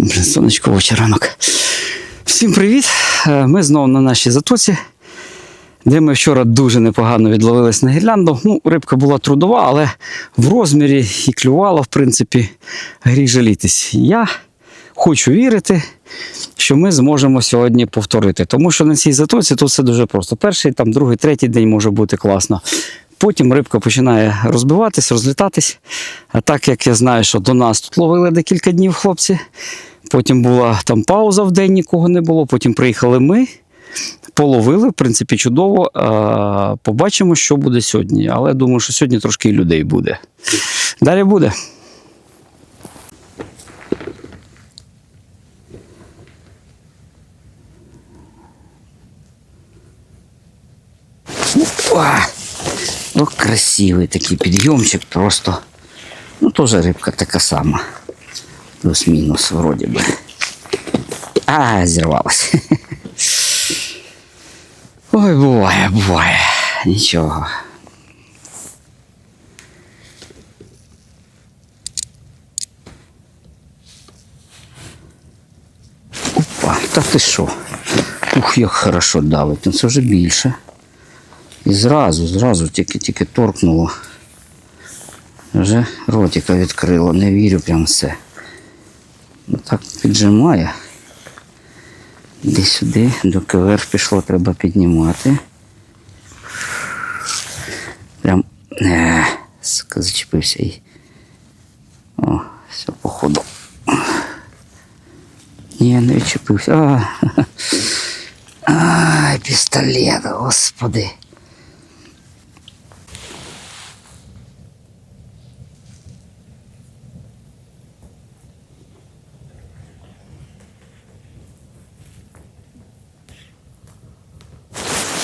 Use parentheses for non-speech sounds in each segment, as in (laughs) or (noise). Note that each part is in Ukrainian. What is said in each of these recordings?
Блін, сонечковий ранок. Всім привіт! Е, Ми знову на нашій затоці, де ми вчора дуже непогано відловились на гірлянду. Ну, рибка була трудова, але в розмірі і клювала, в принципі, гріх жалітись. Я хочу вірити, що ми зможемо сьогодні повторити. Тому що на цій затоці тут все дуже просто. Перший, там, другий, третій день може бути класно. Потім рибка починає розбиватись, розлітатись. А так як я знаю, що до нас тут ловили декілька днів хлопці. Потім була там пауза в день, нікого не було. Потім приїхали ми, половили, в принципі, чудово. Побачимо, що буде сьогодні. Але думаю, що сьогодні трошки і людей буде. Далі буде. Опа! Ну, красивий такий підйомчик просто. Ну, теж рибка така сама. Плюс-мінус, вроді би. А, зірвалась. (laughs) Ой, буває, буває. Нічого. Опа, та ти що? Ух, як хорошо давить. Це вже більше. І зразу, зразу тільки-тільки торкнуло. Вже ротика відкрило, не вірю прям все. Ну так піджимає. Іди сюди, доки вверх пішло, треба піднімати. Прям е, сука, зачепився і. О, все, походу. Ні, не відчепився. А, (laughs) Ай, пістолет, господи.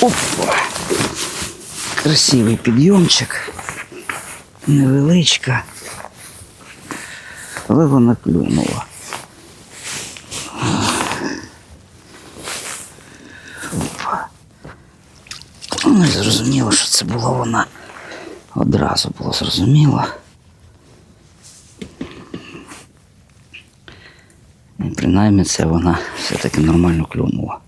Опа. Красивий підйомчик. Невеличка. Але вона клюнула. Опа. Ну, зрозуміло, що це була вона. Одразу було зрозуміло. І принаймні це вона все-таки нормально клюнула.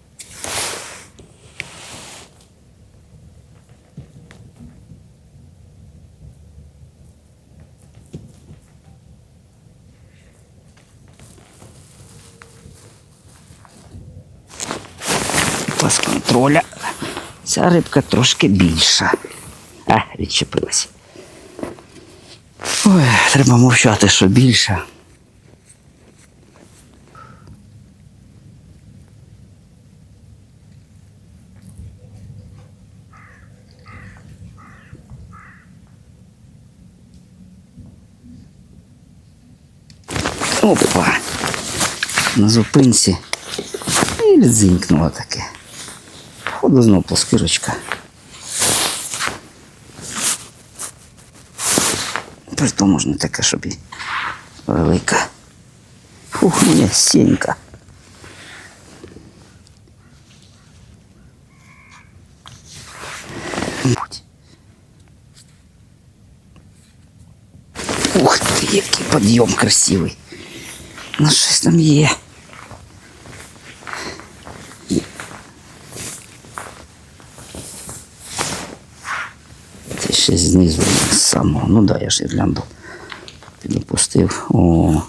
Пас контроля. Ця рибка трошки більша. А, відчепилась. Ой, треба мовчати, що більша. Опа. На зупинці. І відзинькнуло таке. Походу знову плоскирочка. При тому ж не таке, щоб і велика. Фух, моя сінька. Будь. Ух ти, який підйом красивий. Ну щось там є. Це ще знизу самого. Ну да, я ж ірлянду підопустив. О.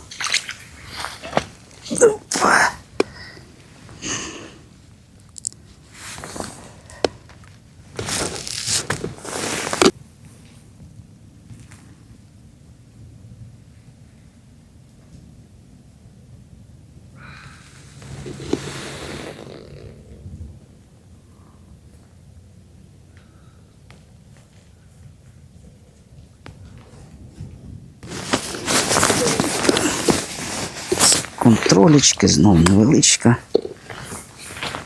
Контролечки, знов невеличка,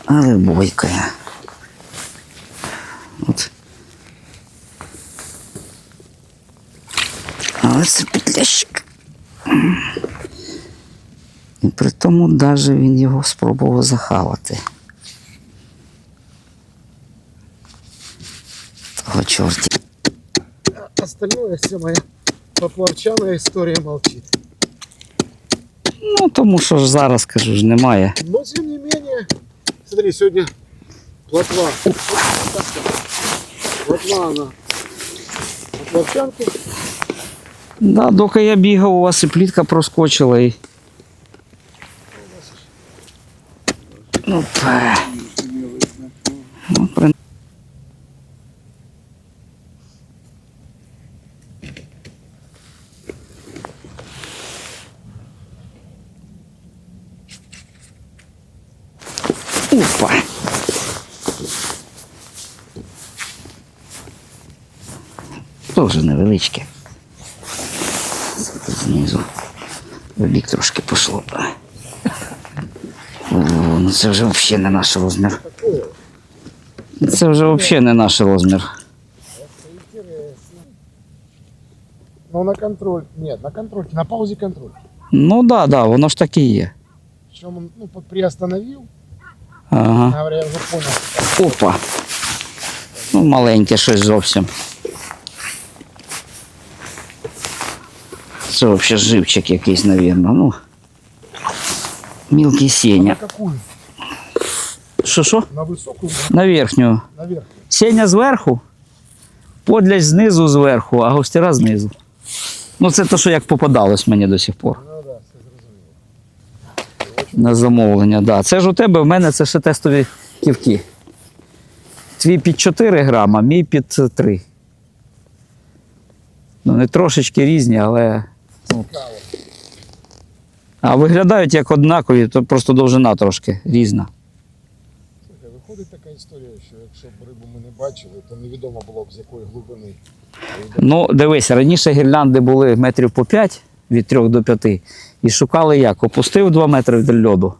але бойкая. От. Але це петлящик. І при тому навіть він його спробував захавати. Того чорті. Остальное вся моя поплавчаная история молчит. Ну, тому що ж зараз кажу ж немає. Но тем не менее, смотри, сьогодні плотва. Плотва она от ловчанки. Да, доки я бігав, у вас і плітка проскочила і. Ну, пе. Опа. Тоже невеличке. Знизу. В бік трошки пішло. О, ну це вже взагалі не наш розмір. Це вже взагалі не наш розмір. Но на контроль. Нет, на контроль. На паузе контроль. Ну так, да, да, воно ж так і є. Он ну, приостановил. Ага. Я уже понял. Опа. Ну, маленьке щось зовсім. Це взагалі живчик якийсь, навірно. Ну. Мілкий На сеня. Що що? На высокую, На верхню. наверх. Сеня зверху, подляч знизу зверху, а гостера знизу. Ну, це те, що як попадалось мені до сих пор. Ну да, все зрозуміло. На замовлення, да. Це ж у тебе, в мене це ще тестові ківки. Твій під 4 грама, мій під 3. Ну, не трошечки різні, але. ну. А виглядають як однакові, то просто довжина трошки різна. Слухай, виходить така історія, що якщо б рибу ми не бачили, то невідомо було б з якої глибини. Ну, дивись, раніше гірлянди були метрів по 5 від 3 до 5. І шукали як? Опустив 2 метри від льоду.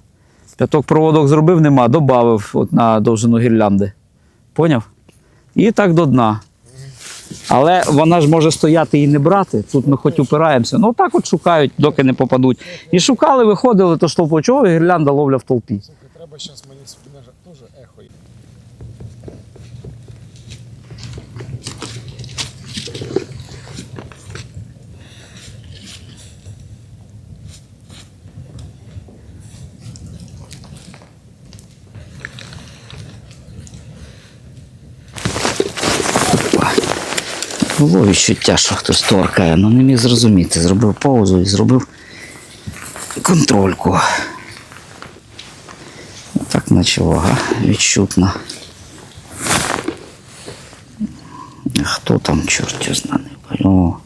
П'яток проводок зробив, нема, додав на довжину гірлянди. Поняв? І так до дна. Але вона ж може стояти і не брати. Тут ми хоч упираємося. Ну так от шукають, доки не попадуть. І шукали, виходили, то чого гірлянда ловля в толпі. Треба зараз мені спинежа теж ехо. є. Було відчуття, що хтось торкає, але не міг зрозуміти. Зробив паузу і зробив контрольку. Так наче вага відчутна. Хто там, чорт знає. О.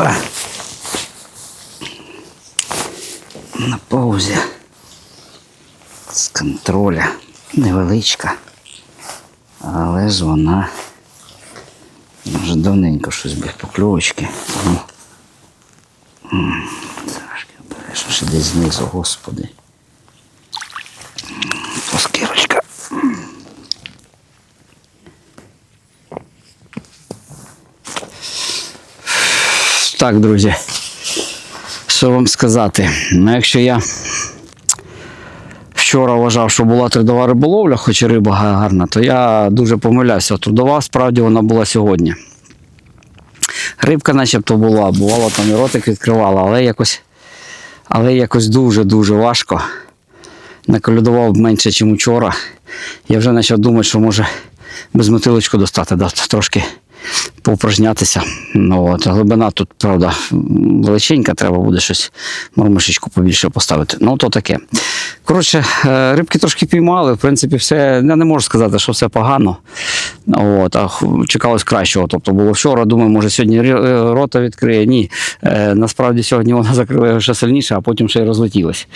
Опа. На паузі. З контроля. Невеличка. Але ж вона вже давненько щось без покльовочки. Трошки обережно, ще десь знизу, господи. М, Так, друзі. Що вам сказати? Ну, якщо я вчора вважав, що була трудова риболовля, хоч і риба гарна, то я дуже помилявся. Трудова справді вона була сьогодні. Рибка начебто була, бувало там і ротик відкривала, але якось, але якось дуже-дуже важко. Наколюдував менше, ніж вчора. Я вже почав думати, що може без мотилочку достати, да, трошки поупражнятися. Ну, от, глибина тут, правда, величенька, треба буде щось мормишечку побільше поставити. Ну, то таке. Коротше, е, рибки трошки піймали, в принципі, все. Я не можу сказати, що все погано. От, а чекалось кращого. Тобто було вчора, думаю, може сьогодні е, рота відкриє. Ні. Е, насправді сьогодні вона (laughs) закрила ще сильніше, а потім ще й розлетілась.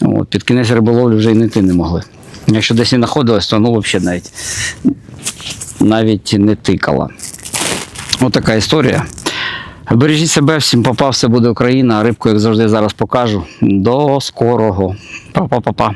От, під кінець риболовлі вже й не йти не могли. Якщо десь і знаходилась, то ну взагалі навіть, навіть не тикала. Ось така історія. Бережіть себе, всім попав, все буде Україна. Рибку, як завжди, зараз покажу. До скорого. Па-па-па-па.